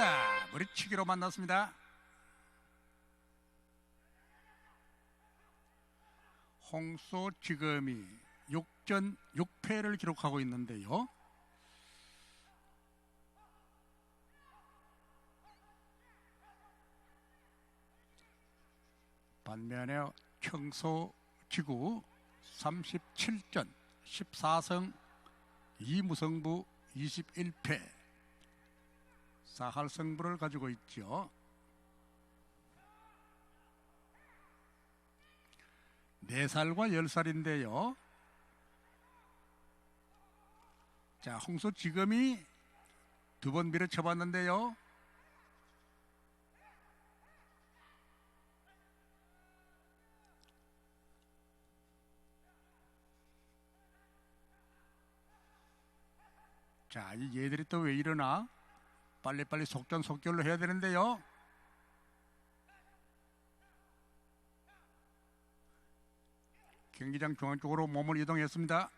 쳤습니다. 머리치기로 만났습니다. 홍소 지금이 6전 6패를 기록하고 있는데요. 반면에 청소 지구 37전 14승 2무승부 21패 사할 승부를 가지고 있죠. 네 살과 열 살인데요 자, 홍수 지금이 두번 밀어쳐봤는데요. 자, 이 얘들이 또 왜 이러나? 빨리빨리 속전속결로 해야 되는데요. 경기장 중앙 쪽으로 몸을 이동했습니다.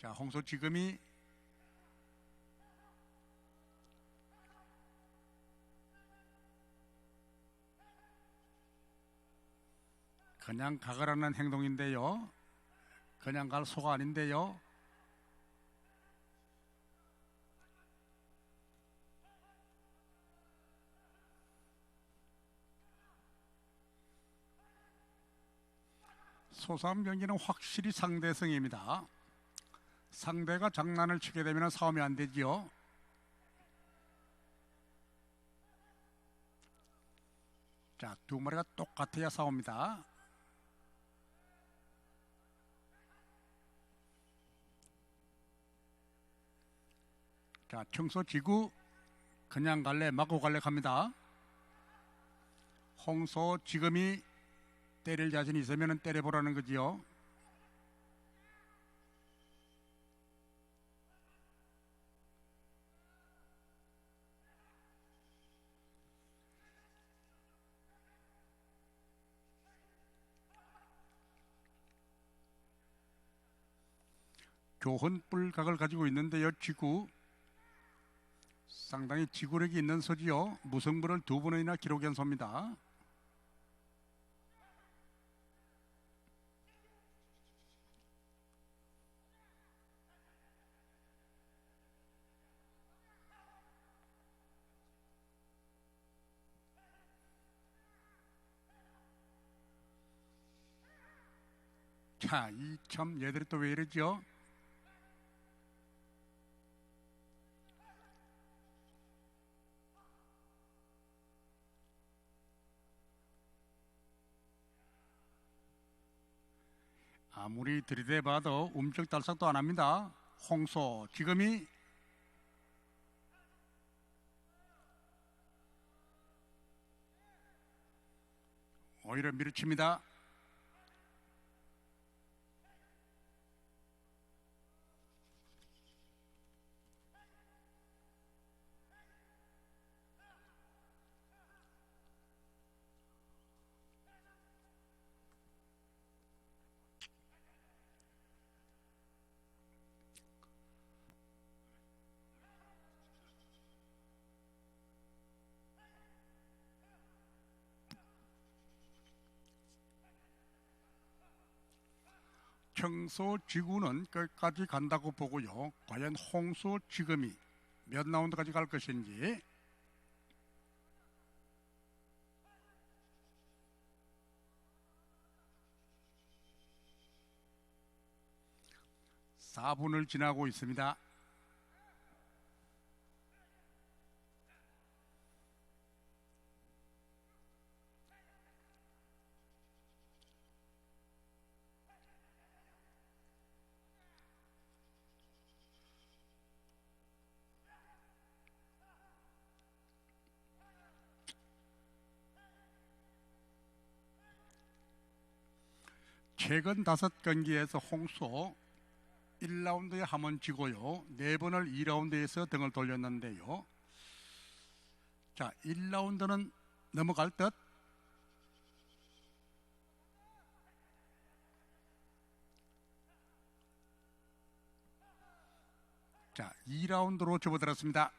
자, 홍소 지금이 그냥 가거라는 행동인데요. 그냥 갈 소가 아닌데요. 소삼 경기는 확실히 상대성입니다. 상대가 장난을 치게 되면 싸움이 안 되지요. 자, 두 마리가 똑같아야 싸웁니다. 자, 청소 지구 그냥 갈래 맞고 갈래 갑니다. 홍소 지금이 때릴 자신이 있으면 때려보라는 거지요. 교훈 뿔각을 가지고 있는데요. 지구 상당히 지구력이 있는 소지요. 무승부를 두 번이나 기록한 소입니다. 자, 이참 얘들이 또 왜 이러죠? 아무리 들이대봐도 움쩍달싹도 안 합니다. 홍소 지금이 오히려 밀어칩니다. 청소 지구는 끝까지 간다고 보고요. 과연 홍수 지금이 몇 라운드까지 갈 것인지 (4분을) 지나고 있습니다. 최근 다섯 경기에서 홍수호 1라운드에 한 번 지고요. 네 번을 2라운드에서 등을 돌렸는데요. 자, 1라운드는 넘어갈 듯. 자, 2라운드로 접어들었습니다.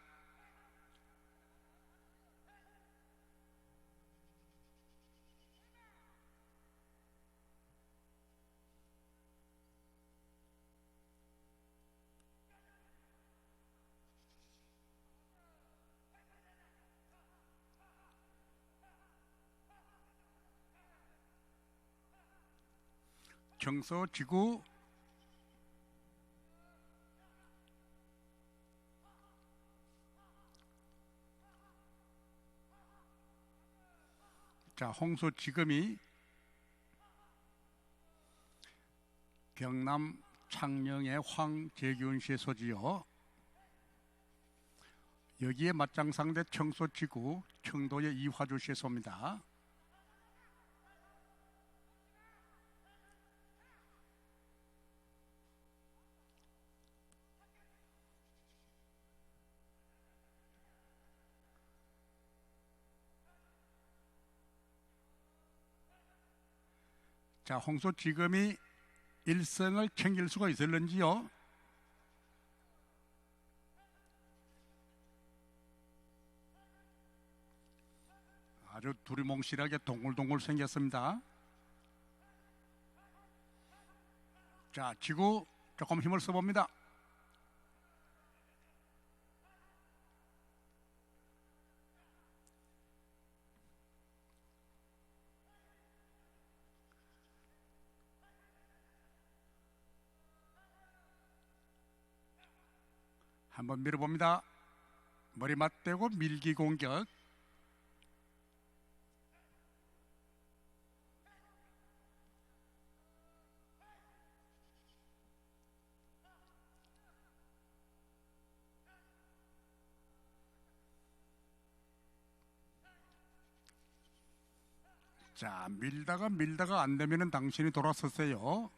경서 지구 자 홍소 지금이 경남 창녕의 황재균 씨의 소지요. 여기에 맞짱 상대 청소 지구 청도의 이화주 씨의 소입니다. 자, 홍소 지금이 일성을 챙길 수가 있을런지요? 아주 두리뭉실하게 동글동글 생겼습니다. 자, 지구 조금 힘을 써봅니다. 한번 밀어봅니다. 머리 맞대고 밀기 공격. 자, 밀다가 밀다가 안 되면은 당신이 돌아섰어요.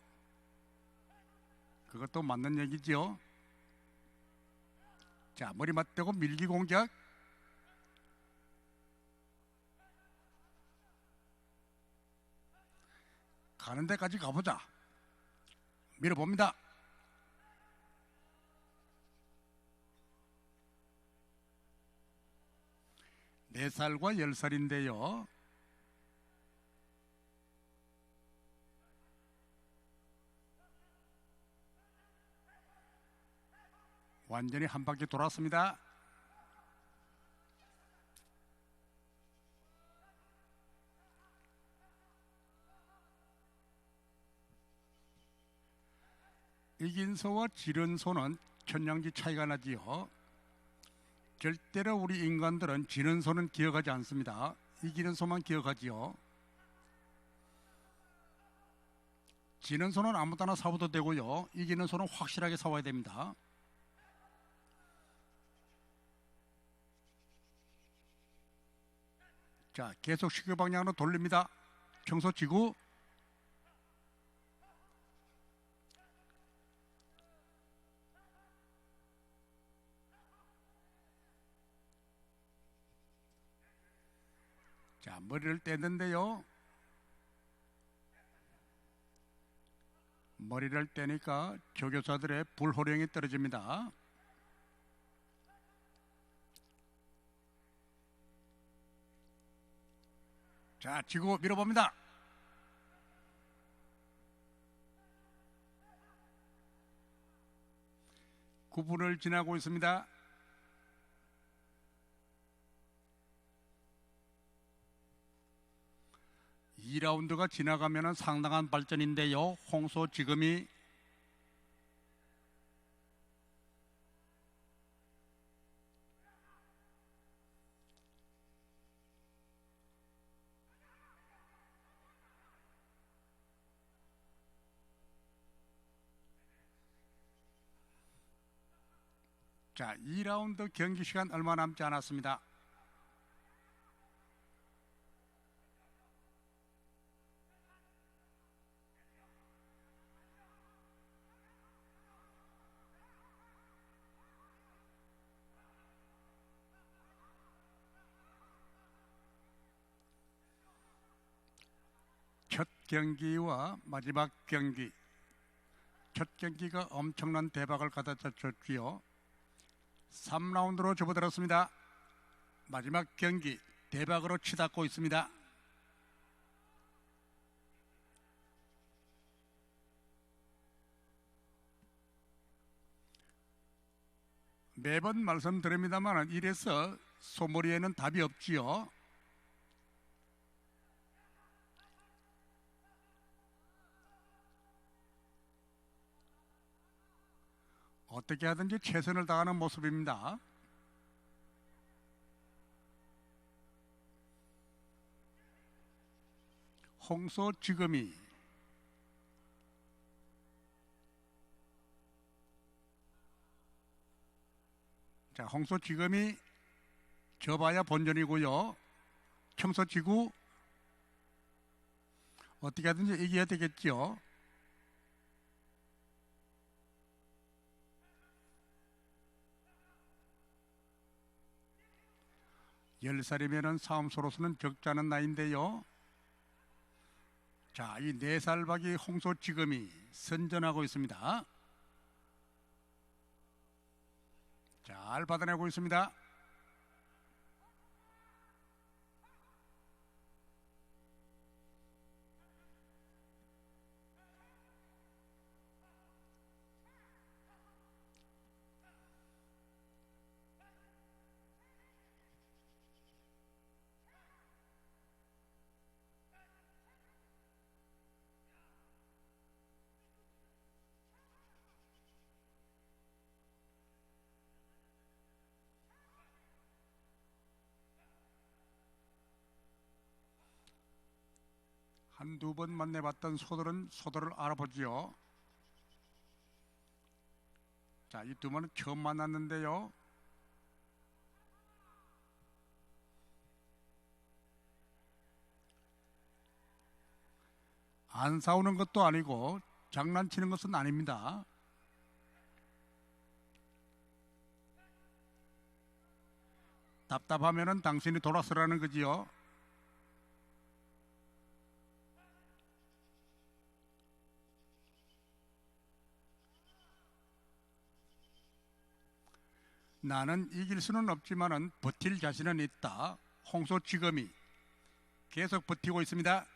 그것도 맞는 얘기지요. 자, 머리 맞대고 밀기 공격. 가는 데까지 가보자. 밀어봅니다. 네 살과 열 살인데요. 완전히 한 바퀴 돌았습니다. 이긴 소와 지른 소는 천냥지 차이가 나지요. 절대로 우리 인간들은 지는 소는 기억하지 않습니다. 이기는 소만 기억하지요. 지는 소는 아무 때나 사고도 되고요. 이기는 소는 확실하게 사와야 됩니다. 자, 계속 시계 방향으로 돌립니다. 청소 지구. 자, 머리를 떼는데요. 머리를 떼니까 조교사들의 불호령이 떨어집니다. 자, 지구 밀어봅니다. 구분을 지나고 있습니다. 이라운드가 지나가면 상당한 발전인데요. 홍소 지금이 자, 2라운드 경기 시간 얼마 남지 않았습니다. 첫 경기와 마지막 경기. 첫 경기가 엄청난 대박을 가져다 줬지요. 3라운드로 접어들었습니다. 마지막 경기 대박으로 치닫고 있습니다. 매번 말씀드립니다만 이래서 소머리에는 답이 없지요. 어떻게 하든지 최선을 다하는 모습입니다. 홍소 지금이 자 홍소 지금이 져봐야 본전이고요. 청소 지구 어떻게 하든지 이겨야 되겠죠. 열 살이면은 사음소로서는 적지 않은 나이인데요. 자, 이 네 살박이 홍소 지금이 선전하고 있습니다. 잘 받아내고 있습니다. 한두 번 만나봤던 소들은 소들을 알아보지요. 자, 이두 분은 처음 만났는데요. 안 싸우는 것도 아니고 장난치는 것은 아닙니다. 답답하면은 당신이 돌아서라는 거지요. 나는 이길 수는 없지만은 버틸 자신은 있다. 홍소 지검이 계속 버티고 있습니다.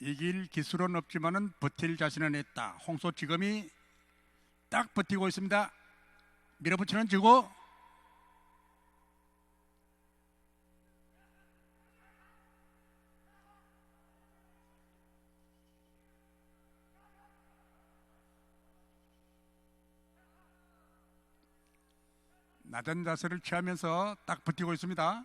이길 기술은 없지만은 버틸 자신은 있다. 홍소 지검이 딱 버티고 있습니다. 밀어붙이는 지고 낮은 자세를 취하면서 딱 버티고 있습니다.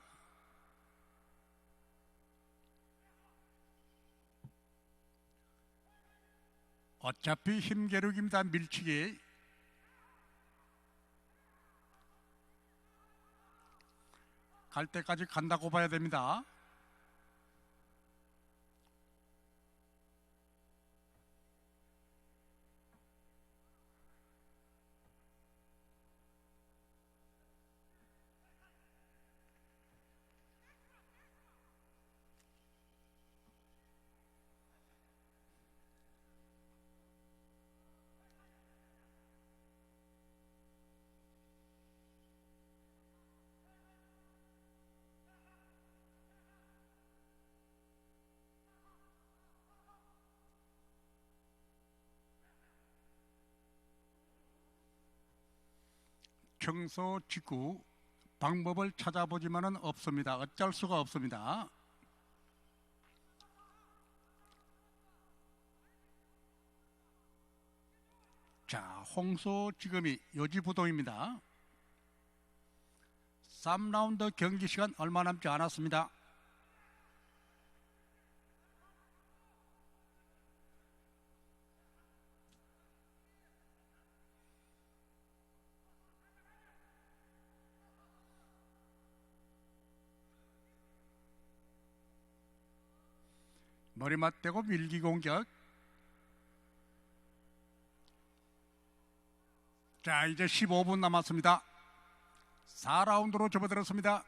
어차피 힘겨루기입니다. 밀치기. 갈 때까지 간다고 봐야 됩니다. 청소 직구 방법을 찾아보지만은 없습니다. 어쩔 수가 없습니다. 자, 홍소 지금이 요지부동입니다. 3라운드 경기 시간 얼마 남지 않았습니다. 머리 맞대고 밀기 공격. 자, 이제 15분 남았습니다. 4라운드로 접어들었습니다.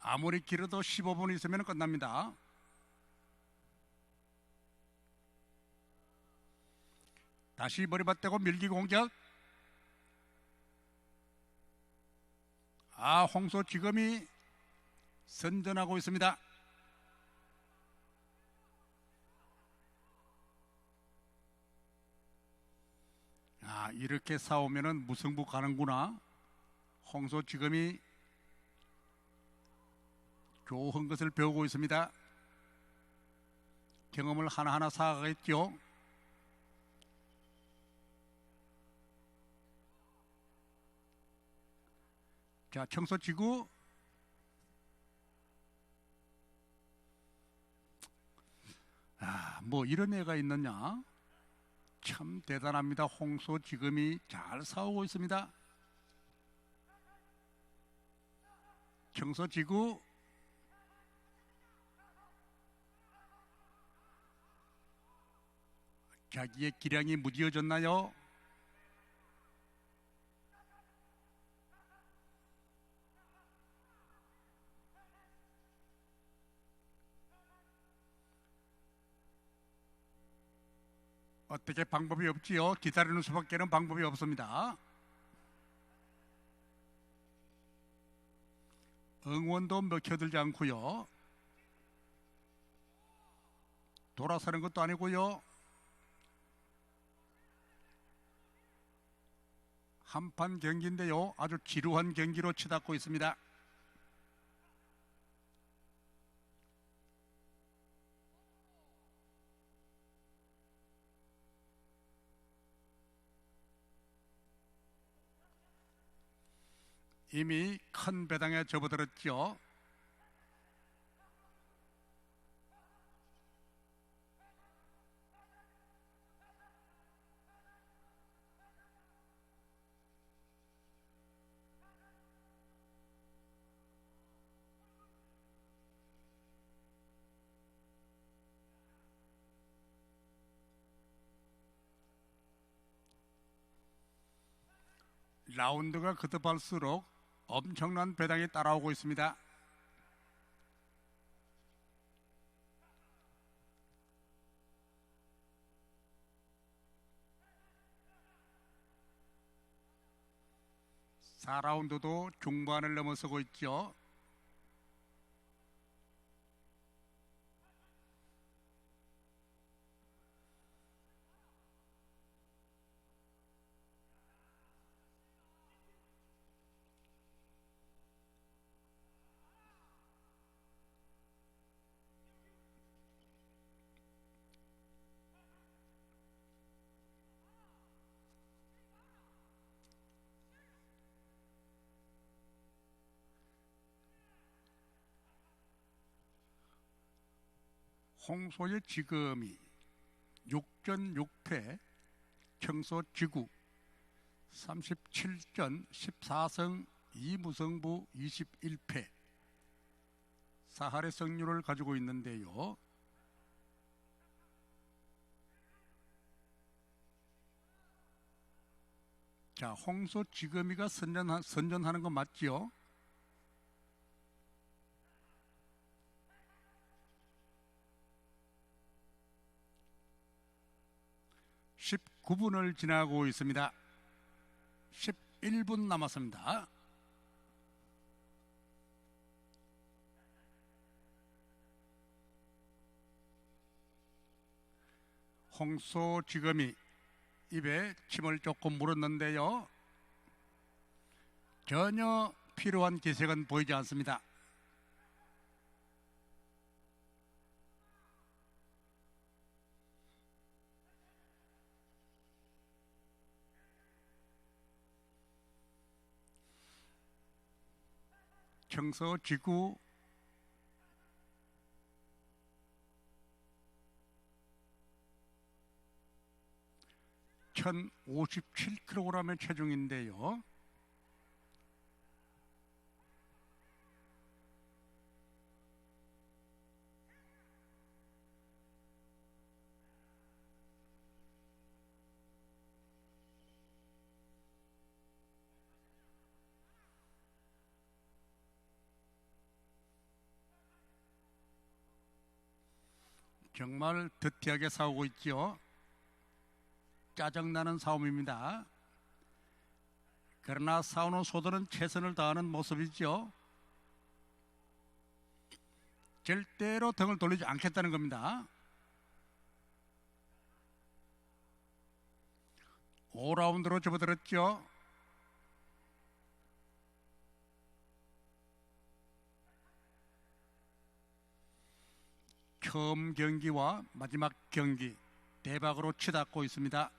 아무리 길어도 15분 있으면 끝납니다. 다시 머리밭 대고 밀기 공격. 아, 홍소 지금이 선전하고 있습니다. 아, 이렇게 싸우면은 무승부 가는구나. 홍소 지금이 좋은 것을 배우고 있습니다. 경험을 하나하나 쌓아가겠죠. 자, 청소 지구. 아, 뭐 이런 애가 있느냐? 참 대단합니다. 홍소 지금이 잘 싸우고 있습니다. 청소 지구. 자기의 기량이 무디어졌나요? 어떻게 방법이 없지요? 기다리는 수밖에는 방법이 없습니다. 응원도 먹혀들지 않고요. 돌아서는 것도 아니고요. 한판 경기인데요. 아주 지루한 경기로 치닫고 있습니다. 이미 큰 배당에 접어들었죠. 라운드가 거듭할수록 엄청난 배당이 따라오고 있습니다. (4라운드도) 중반을 넘어서고 있죠. 홍소의 지금이 6전 6패 청소 지구 37전 14승 2무승부 21패 사할의 승률을 가지고 있는데요. 자, 홍소 지금이가 선전하, 선전하는 거 맞지요? 19분을 지나고 있습니다. 11분 남았습니다. 홍소 지금이 입에 침을 조금 물었는데요. 전혀 필요한 기색은 보이지 않습니다. 청소 지구 (1057kg의) 체중인데요. 정말 드티하게 싸우고 있지요. 짜증나는 싸움입니다. 그러나 싸우는 소들은 최선을 다하는 모습이죠. 절대로 등을 돌리지 않겠다는 겁니다. 5라운드로 접어들었죠. 처음 경기와 마지막 경기 대박으로 치닫고 있습니다.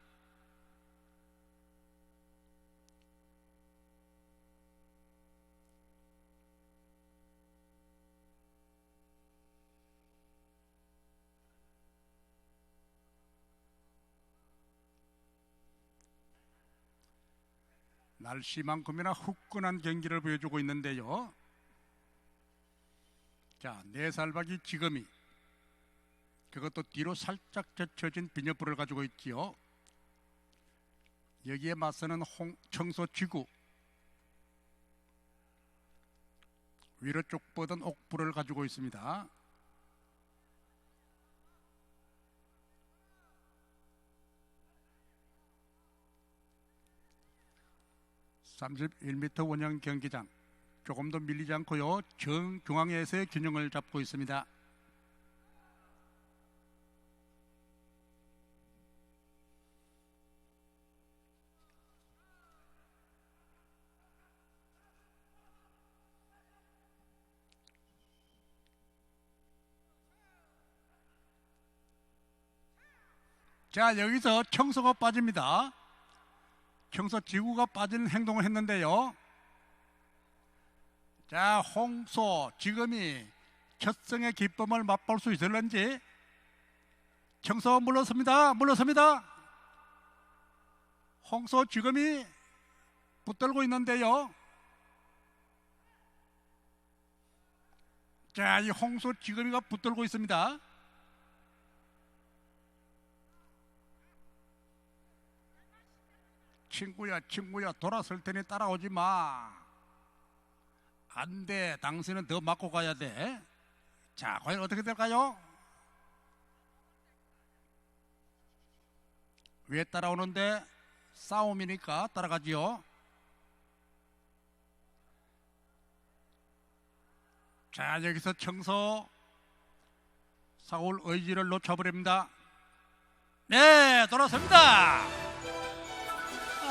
날씨만큼이나 후끈한 경기를 보여주고 있는데요. 자, 네살박이 지금이 그것도 뒤로 살짝 젖혀진 비녀불을 가지고 있지요. 여기에 맞서는 홍, 청소 지구 위로 쭉 뻗은 옥불을 가지고 있습니다. (31m) 원형 경기장 조금 더 밀리지 않고요 정중앙에서의 균형을 잡고 있습니다. 자 여기서 청소가 빠집니다. 청소 지구가 빠지는 행동을 했는데요. 자 홍소 지금이 첫승의 기쁨을 맛볼 수 있을런지 청소 물러섭니다. 물러섭니다. 홍소 지금이 붙들고 있는데요. 자, 이 홍소 지금이가 붙들고 있습니다. 친구야, 친구야, 돌아설 테니 따라오지 마. 안 돼. 당신은 더 맞고 가야 돼. 자, 과연 어떻게 될까요? 왜 따라오는데? 싸움이니까 따라가지요. 자, 여기서 청소. 사울 의지를 놓쳐버립니다. 네, 돌아섭니다.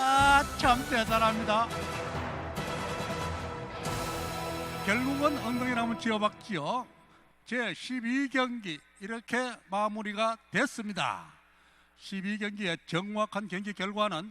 아, 참 대단합니다. 결국은 엉덩이를 한번 쥐어박지요. 제 12경기 이렇게 마무리가 됐습니다. 12경기의 정확한 경기 결과는